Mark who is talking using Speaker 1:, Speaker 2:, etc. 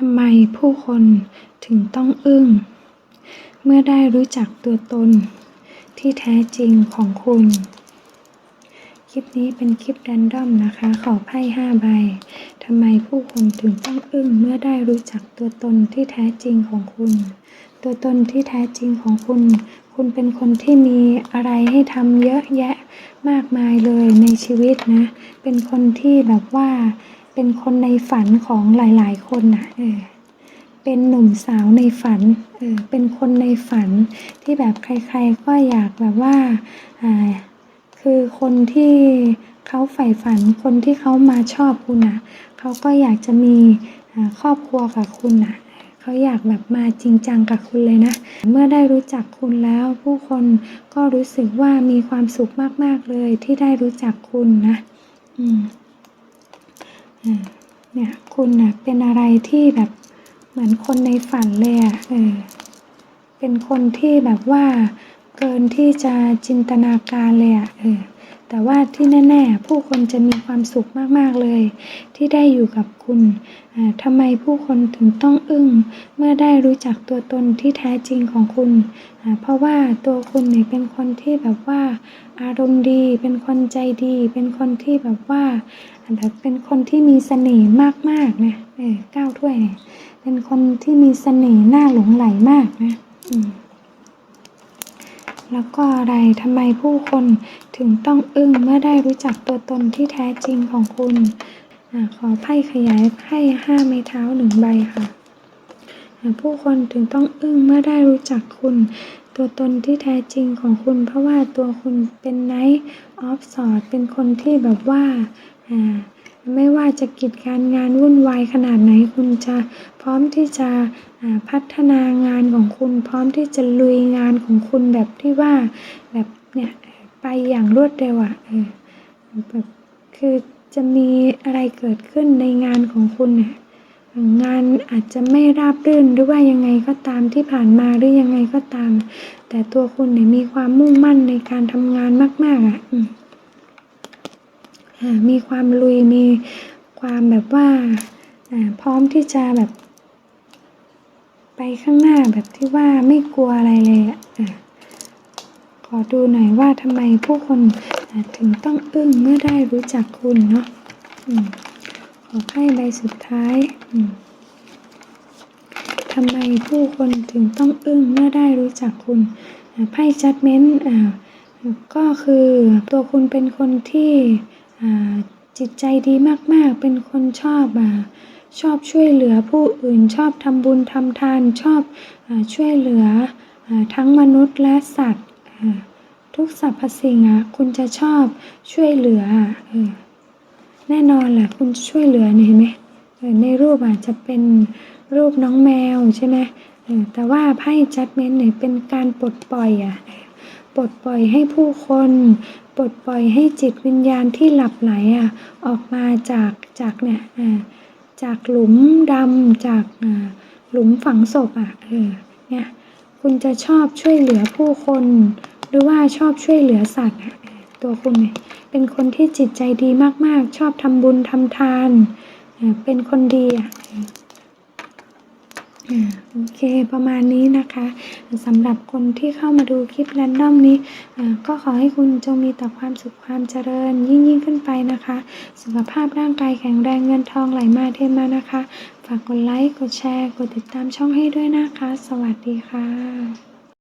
Speaker 1: ทำไมผู้คนถึงต้องอึ้ง เมื่อได้รู้จักตัวตนที่แท้จริงของคุณ คลิปนี้เป็นคลิปแรนดอมนะคะ ขอไพ่ห้าใบทำไมผู้คนถึงต้องอึ้ง เมื่อได้รู้จักตัวตนที่แท้จริงของคุณ ตัวตนที่แท้จริงของคุณ คุณเป็นคนที่มีอะไรให้ทำเยอะแยะมากมายเลยในชีวิตนะ เป็นคนที่แบบว่า เป็นคนในฝันของหลาย ๆ คนนะเออเป็นหนุ่มสาวในฝันเออเป็นคนในฝันที่แบบใคร ๆ ก็อยากแบบว่าอ่าคือคนที่เขาใฝ่ฝันคนที่เขามาชอบคุณนะเขาก็อยากจะมีครอบครัวกับคุณนะเขาอยากแบบมาจริงจังกับคุณเลยนะ เมื่อได้รู้จักคุณแล้ว ผู้คนก็รู้สึกว่ามีความสุขมาก ๆ เลยที่ได้รู้จักคุณนะ อืม เนี่ยคุณน่ะเป็นอะไรที่แบบเหมือนคนในฝันเลยอะ่ะเออเป็นคนที่แบบว่าเกินที่จะจินตนาการเลยอะ่ะเออ แต่ว่าที่แน่ๆ ผู้คนจะมีความสุขมากๆเลย ที่ได้อยู่กับคุณทำไมผู้คนถึงต้องอึ้ง เมื่อได้รู้จักตัวตนที่แท้จริงของคุณ เพราะว่าตัวคุณเนี่ยเป็นคนที่แบบว่า อารมณ์ดี เป็นคนใจดี เป็นคนที่แบบว่าแบบเป็นคนที่มีเสน่ห์มากๆนะเออก้าวถ้วยเนี่ยเป็นคนที่มีเสน่ห์น่าหลงไหลมากนะอืม แล้วก็อะไรทำไมผู้คนถึงต้องอึ้งเมื่อได้รู้จักตัวตนที่แท้จริงของคุณอขอไพ่ขยายไพ่ห้าไม้เท้าหนึ่งใบค่ะ ผู้คนถึงต้องอึ้งเมื่อได้รู้จักคุณ ตัวตนที่แท้จริงของคุณ เพราะว่าตัวคุณเป็นไนท์ออฟสอดเป็นคนที่แบบว่าอ่า ไม่ว่าจะกิจการงานวุ่นวายขนาดไหนคุณจะพร้อมที่จะพัฒนางานของคุณ พร้อมที่จะลุยงานของคุณแบบที่ว่าแบบเนี่ยไปอย่างรวดเร็วอะ่ะเออแบบคือจะมีอะไรเกิดขึ้นในงานของคุณเนี่ยงานอาจจะไม่ราบรื่นหรือว่ายังไงก็ตามที่ผ่านมาหรือยังไงก็ตาม แต่ตัวคุณเนี่ยมีความมุ่งมั่นในการทำงานมาก ๆอะ่ะ มีความลุยมีความแบบว่าพร้อมที่จะแบบ ไปข้างหน้าแบบที่ว่าไม่กลัวอะไรเลยอะขอดูหน่อยว่าทำไมผู้คนถึงต้องอึ้งเมื่อได้รู้จักคุณเนาะอขอไพ่ใบสุดท้ายทำไมผู้คนถึงต้องอึ้งเมื่อได้รู้จักคุณไพ่จัดเม้นต์อ่าก็คือตัวคุณเป็นคนที่ จิตใจดีมากๆ เป็นคนชอบอชอบช่วยเหลือผู้อื่นชอบทำบุญทำทานชอบอช่วยเหลืออทั้งมนุษย์และสัตว์ ทุกสรรพสิ่งคุณจะชอบช่วยเหลืออแน่นอนแหละคุณช่วยเหลือเห็นไหมในรูปอาจจะเป็นรูปน้องแมวใช่ไหมแต่ว่าไพ่จัดเมนเนี่ยเป็นการปลดปล่อยอะ ปลดปล่อยให้ผู้คน ปลดปล่อยให้จิตวิญญาณที่หลับไหลอะออกมาจากจากเนี่ยจากหลุมดำจากหลุมฝังศพอะเออเนี่ยคุณจะชอบช่วยเหลือผู้คน หรือว่าชอบช่วยเหลือสัตว์ตัวคุณเนี่ยเป็นคนที่จิตใจดีมากๆ ชอบทำบุญทำทาน เป็นคนดีอะ โอเคประมาณนี้นะคะสำหรับคนที่เข้ามาดูคลิปแรนดอมนี้ ก็ขอให้คุณจงมีแต่ความสุขความเจริญยิ่งยิ่งขึ้นไปนะคะ สุขภาพร่างกายแข็งแรงเงินทองไหลมาเทมานะคะ ฝากกดไลค์ กดแชร์ กดติดตามช่องให้ด้วยนะคะ สวัสดีค่ะ